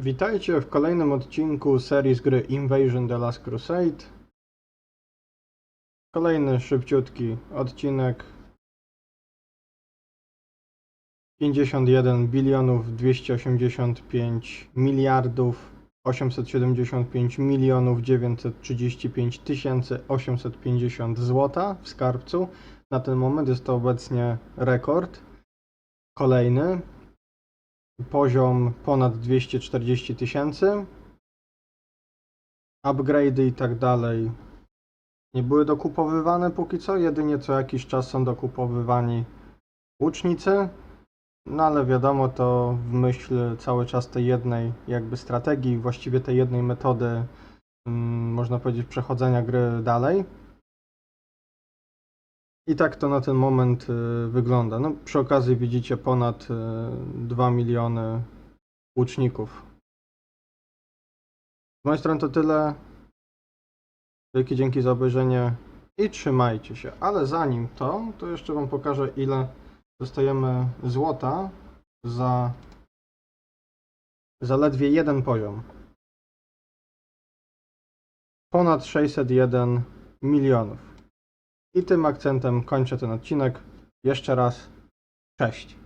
Witajcie w kolejnym odcinku serii z gry Invasion The Last Crusade. Kolejny szybciutki odcinek. 51 bilionów 285 miliardów 875 milionów 935 tysięcy 850 złota w skarbcu. Na ten moment jest to obecnie rekord. Kolejny poziom ponad 240 tysięcy. Upgrade'y i tak dalej nie były dokupowywane póki co, jedynie co jakiś czas są dokupowywani łucznicy. No ale wiadomo, to w myśl cały czas tej jednej jakby strategii, właściwie tej jednej metody, mm, można powiedzieć, przechodzenia gry dalej. I tak to na ten moment y, wygląda. No, przy okazji widzicie ponad y, 2 miliony łuczników. Z mojej strony to tyle. Wielkie dzięki za obejrzenie i trzymajcie się. Ale zanim to, to jeszcze Wam pokażę ile dostajemy złota za zaledwie jeden poziom. Ponad 601 milionów. I tym akcentem kończę ten odcinek. Jeszcze raz cześć.